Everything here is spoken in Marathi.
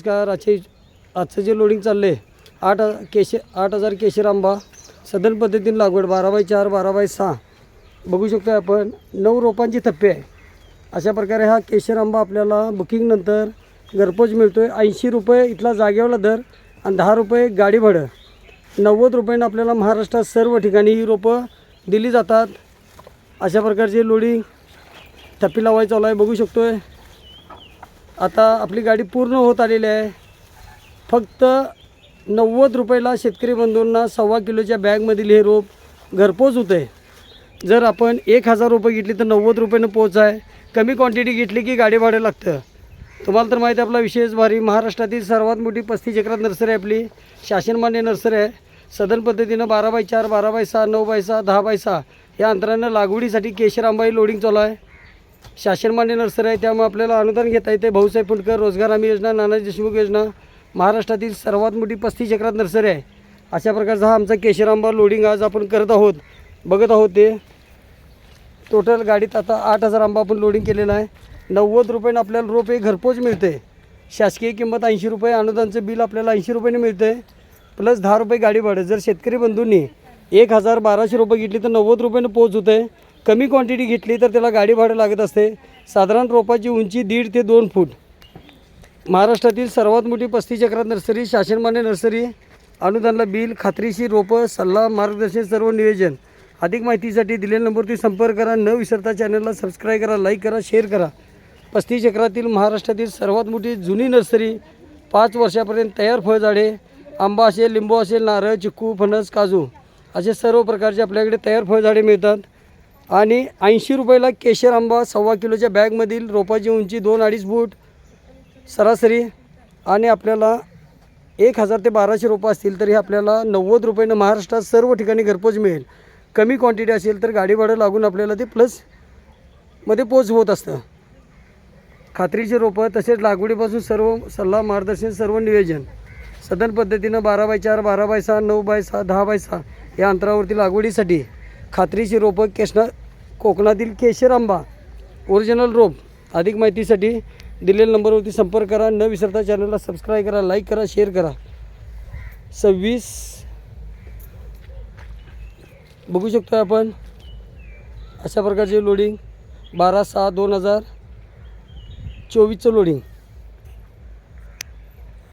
नमस्कार आजचे आजचं जे लोडिंग चाललं आहे आठ केशे आठ हजार केशर आंबा सदन पद्धतीने लागवड बारा बाय चार बारा बाय सहा. बघू शकतो आपण नऊ रोपांची थप्पे आहे. अशा प्रकारे हा केशर आंबा आपल्याला बुकिंगनंतर घरपोच मिळतो आहे ऐंशी रुपये इथला जागेवाला दर आणि दहा रुपये गाडी भाडं. नव्वद रुपयानं आपल्याला महाराष्ट्रात सर्व ठिकाणी ही रोपं दिली जातात. अशा प्रकारचे लोडिंग थप्पी लावायचं चालू आहे. बघू शकतो आहे आता आपली गाडी पूर्ण होत आलेली आहे. फक्त नव्वद रुपयाला शेतकरी बंधूंना सव्वा किलोच्या बॅगमधील हे रोप घरपोच होतं आहे जर आपण एक हजार रुपये घेतली तर नव्वद रुपयानं पोच आहे. कमी क्वांटिटी घेतली की गाडी भाडं लागतं. तुम्हाला तर माहिती आहे आपला विशेष भारी महाराष्ट्रातील सर्वात मोठी पस्तीस एकरात नर्सरी आहे आपली. शासनमान्य नर्सरी आहे. सदन पद्धतीनं बारा बाय चार बारा बाय सहा नऊ बाय सहा दहा बाय सहा या अंतरानं लागवडीसाठी केशर आंबाई लोडिंग चालू आहे. शासनमान्य नर्सरी आहे त्यामुळे आपल्याला अनुदान घेता येते. भाऊसाहेब फुंडकर रोजगार हमी योजना नानाजी देशमुख योजना महाराष्ट्रातील सर्वात मोठी पस्तीस एकरात नर्सरी आहे. अशा प्रकारचा हा आमचा केशरांबा लोडिंग आज आपण करत आहोत. बघत आहोत ते. टोटल गाडीत आता आठ हजार आंबा आपण लोडिंग केलेला आहे. नव्वद रुपयानं आपल्याला रोप हे घरपोच मिळते शासकीय किंमत ऐंशी रुपये अनुदानचं बिल आपल्याला ऐंशी रुपयाने मिळते प्लस दहा रुपये गाडी भाडं. जर शेतकरी बंधूंनी एक हजार बाराशे रुपये घेतली तर नव्वद रुपयानं पोच होते कमी क्वांटिटी घेतली तर त्याला गाडी भाडं लागत असते. साधारण रोपाची उंची दीड ते दोन फूट. महाराष्ट्रातील सर्वात मोठी पस्तीस चक्रात नर्सरी शासनमान्य नर्सरी अनुदानला बिल खात्रीशीर रोपं सल्ला मार्गदर्शन सर्व नियोजन. अधिक माहितीसाठी दिलेल्या नंबरवरती संपर्क करा. न विसरता चॅनलला सबस्क्राईब करा लाईक करा शेअर करा. पस्तीस चक्रातील महाराष्ट्रातील सर्वात मोठी जुनी नर्सरी पाच वर्षापर्यंत तयार फळझाडे आंबा असेल लिंबू असेल नारळ चिक्कू फणस काजू असे सर्व प्रकारचे आपल्याकडे तयार फळझाडे मिळतात. आणि ऐंशी रुपयाला केशर आंबा सव्वा किलोच्या बॅगमधील रोपाची उंची दोन अडीच फूट सरासरी. आणि आपल्याला एक हजार ते बाराशे रोपं असतील तरी आपल्याला नव्वद रुपयानं महाराष्ट्रात सर्व ठिकाणी घरपोच मिळेल. कमी क्वांटिटी असेल तर गाडी भाडं लागून आपल्याला ते प्लसमध्ये पोच होत असतं. खात्रीचे रोपं तसेच लागवडीपासून सर्व सल्ला मार्गदर्शन सर्व नियोजन. सदन पद्धतीनं बारा बाय चार बारा बाय सहा नऊ बाय सहा दहा बाय सहा या अंतरावरती लागवडीसाठी खात्रीची रोपं केशना कोकणातील केशर आंबा ओरिजिनल रोप. अधिक माहितीसाठी दिलेल्या नंबरवरती संपर्क करा. न विसरता चॅनलला सबस्क्राईब करा लाईक करा शेअर करा. सव्वीस. बघू शकतो आपण. अशा प्रकारचे लोडिंग बारा सहा दोन हजार चोवीसचं लोडिंग